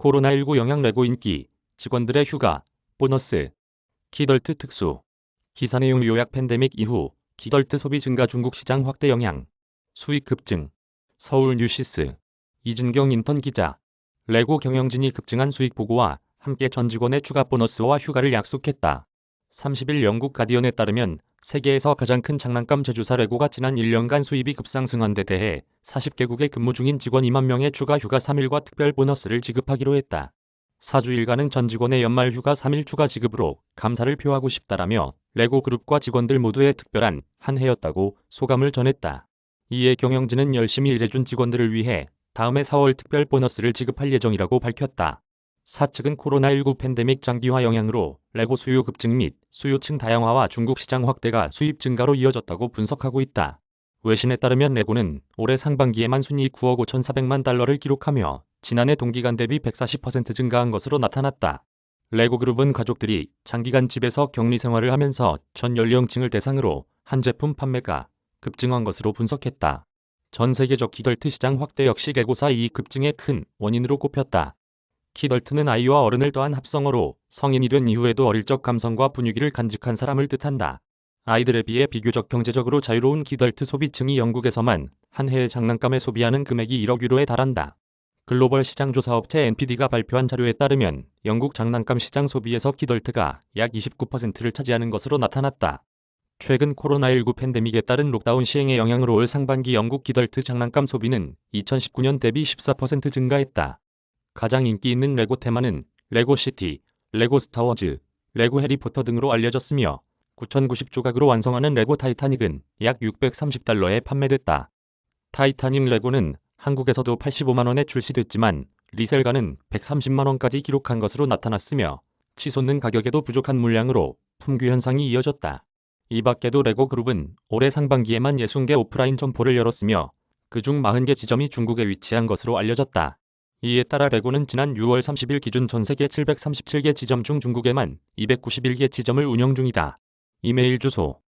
코로나19 영향 레고 인기, 직원들의 휴가, 보너스, 키덜트 특수. 기사 내용 요약 팬데믹 이후 키덜트 소비 증가 중국 시장 확대 영향, 수익 급증. 서울 뉴시스. 이준경 인턴 기자. 레고 경영진이 급증한 수익 보고와 함께 전 직원의 추가 보너스와 휴가를 약속했다. 30일 영국 가디언에 따르면 세계에서 가장 큰 장난감 제조사 레고가 지난 1년간 수입이 급상승한 데 대해 40개국에 근무 중인 직원 2만 명의 추가 휴가 3일과 특별 보너스를 지급하기로 했다. 사주일가는 전 직원의 연말 휴가 3일 추가 지급으로 감사를 표하고 싶다라며 레고 그룹과 직원들 모두의 특별한 한 해였다고 소감을 전했다. 이에 경영진은 열심히 일해준 직원들을 위해 다음해 4월 특별 보너스를 지급할 예정이라고 밝혔다. 사측은 코로나19 팬데믹 장기화 영향으로 레고 수요 급증 및 수요층 다양화와 중국 시장 확대가 수입 증가로 이어졌다고 분석하고 있다. 외신에 따르면 레고는 올해 상반기에만 순이익 9억 5,400만 달러를 기록하며 지난해 동기간 대비 140% 증가한 것으로 나타났다. 레고 그룹은 가족들이 장기간 집에서 격리 생활을 하면서 전 연령층을 대상으로 한 제품 판매가 급증한 것으로 분석했다. 전 세계적 키덜트 시장 확대 역시 레고사 이익 급증의 큰 원인으로 꼽혔다. 키덜트는 아이와 어른을 더한 합성어로 성인이 된 이후에도 어릴 적 감성과 분위기를 간직한 사람을 뜻한다. 아이들에 비해 비교적 경제적으로 자유로운 키덜트 소비층이 영국에서만 한 해에 장난감에 소비하는 금액이 1억 유로에 달한다. 글로벌 시장 조사 업체 NPD가 발표한 자료에 따르면 영국 장난감 시장 소비에서 키덜트가 약 29%를 차지하는 것으로 나타났다. 최근 코로나19 팬데믹에 따른 록다운 시행의 영향으로 올 상반기 영국 키덜트 장난감 소비는 2019년 대비 14% 증가했다. 가장 인기 있는 레고 테마는 레고 시티, 레고 스타워즈, 레고 해리포터 등으로 알려졌으며 9,090조각으로 완성하는 레고 타이타닉은 약 630달러에 판매됐다. 타이타닉 레고는 한국에서도 85만원에 출시됐지만 리셀가는 130만원까지 기록한 것으로 나타났으며 치솟는 가격에도 부족한 물량으로 품귀 현상이 이어졌다. 이 밖에도 레고 그룹은 올해 상반기에만 60개 오프라인 점포를 열었으며 그중 40개 지점이 중국에 위치한 것으로 알려졌다. 이에 따라 레고는 지난 6월 30일 기준 전 세계 737개 지점 중 중국에만 291개 지점을 운영 중이다. 이메일 주소